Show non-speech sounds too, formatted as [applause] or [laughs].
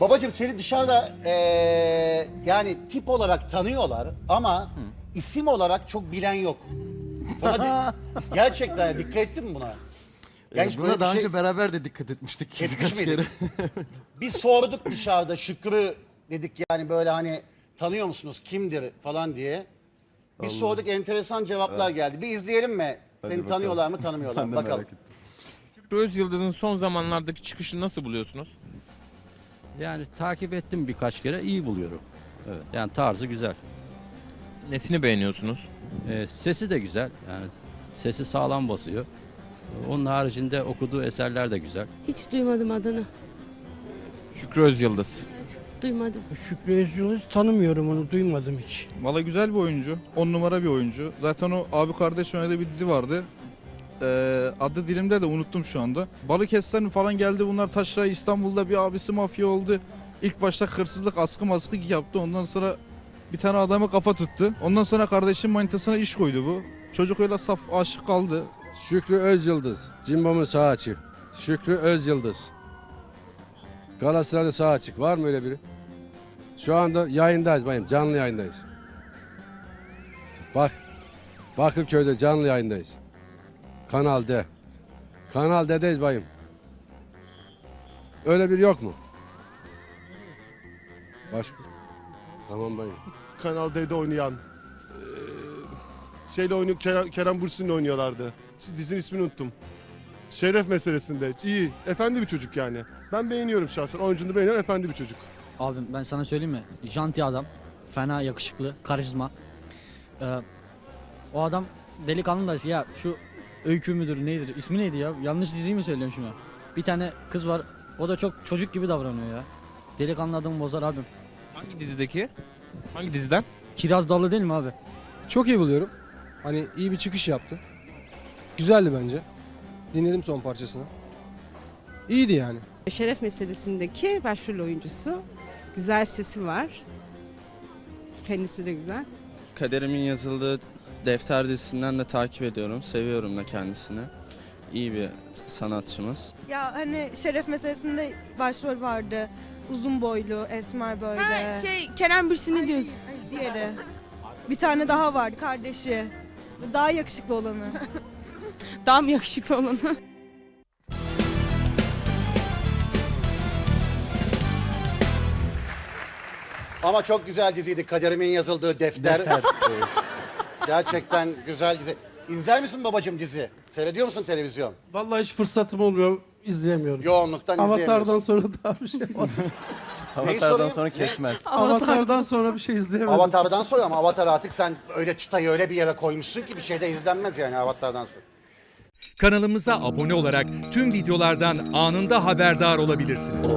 Babacım seni dışarıda eee, yani tip olarak tanıyorlar ama isim olarak çok bilen yok. Buna di- [laughs] gerçekten dikkat ettin mi buna? Ya hiç Buna bir daha şey- önce beraber de dikkat etmiştik. Etmiş birkaç miydik? [laughs] Biz sorduk dışarıda Şükrü dedik yani böyle hani tanıyor musunuz kimdir falan diye. Biz sorduk enteresan cevaplar geldi. Bir izleyelim mi? Seni bakalım. tanıyorlar mı tanımıyorlar [laughs] Ben mı? de Bakalım. merak ettim. Şükrü Özyıldız'ın son zamanlardaki çıkışını nasıl buluyorsunuz? Yani takip ettim birkaç kere iyi buluyorum. Evet. Yani tarzı güzel. Nesini beğeniyorsunuz? Ee, sesi de güzel. Yani sesi sağlam basıyor. Onun haricinde okuduğu eserler de güzel. Hiç duymadım adını. Şükrü Özyıldız. Duymadım. Şükrü Özyıldız tanımıyorum onu duymadım hiç. Valla güzel bir oyuncu. 10 numara bir oyuncu. Zaten o abi kardeş oynadığı bir dizi vardı. Ee, adı dilimde de unuttum şu anda. Balıkesir'den falan geldi bunlar taşra İstanbul'da bir abisi mafya oldu. İlk başta hırsızlık askı maskı yaptı. Ondan sonra bir tane adamı kafa tuttu. Ondan sonra kardeşim manitasına iş koydu bu. Çocuk öyle saf aşık kaldı. Şükrü Özyıldız. Cimbom'un sağ açık. Şükrü Özyıldız. Galatasaray'da sağ açık. Var mı öyle biri? Şu anda yayındayız bayım. Canlı yayındayız. Bak. Bakırköy'de canlı yayındayız. Kanal D. Kanal D'deyiz bayım. Öyle bir yok mu? Başka? Tamam bayım. Kanal D'de oynayan eee, şeyle oynuyor Kerem, Kerem Bürsin'le oynuyorlardı. Dizinin ismini unuttum. Şeref meselesinde. iyi. Efendi bir çocuk yani. Ben beğeniyorum şahsen. Oyuncunu beğeniyorum. Efendi bir çocuk. Abi ben sana söyleyeyim mi? Janti adam. Fena yakışıklı, karizma. Ee, o adam delikanlı da ya şu öykü müdür neydir? İsmi neydi ya? Yanlış diziyi mi söylüyorum şimdi? Bir tane kız var. O da çok çocuk gibi davranıyor ya. Delikanlı adamı bozar abim. Hangi dizideki? Hangi diziden? Kiraz Dallı değil mi abi? Çok iyi buluyorum. Hani iyi bir çıkış yaptı. Güzeldi bence. Dinledim son parçasını. İyiydi yani. Şeref meselesindeki başrol oyuncusu. Güzel sesi var. Kendisi de güzel. Kaderimin yazıldığı defter dizisinden de takip ediyorum. Seviyorum da kendisini. İyi bir sanatçımız. Ya hani şeref meselesinde başrol vardı. Uzun boylu, esmer böyle. Ha, şey Kerem Bürsin'i diyorsun. Ay, diğeri. Bir tane daha vardı kardeşi. Daha yakışıklı olanı. [laughs] Daha mı yakışıklı olanı? Ama çok güzel diziydi. Kaderimin yazıldığı defter. [laughs] Gerçekten güzel dizi. İzler misin babacım dizi? Seyrediyor musun televizyon? Vallahi hiç fırsatım olmuyor. izleyemiyorum. Yoğunluktan Avatar'dan izleyemiyorsun. sonra daha bir şey [laughs] Avatar'dan sorayım? sonra kesmez. Avatar'dan sonra bir şey izleyemedim. Avatar'dan sonra ama Avatar artık sen öyle çıtayı öyle bir yere koymuşsun ki bir şey de izlenmez yani Avatar'dan sonra. Kanalımıza abone olarak tüm videolardan anında haberdar olabilirsiniz.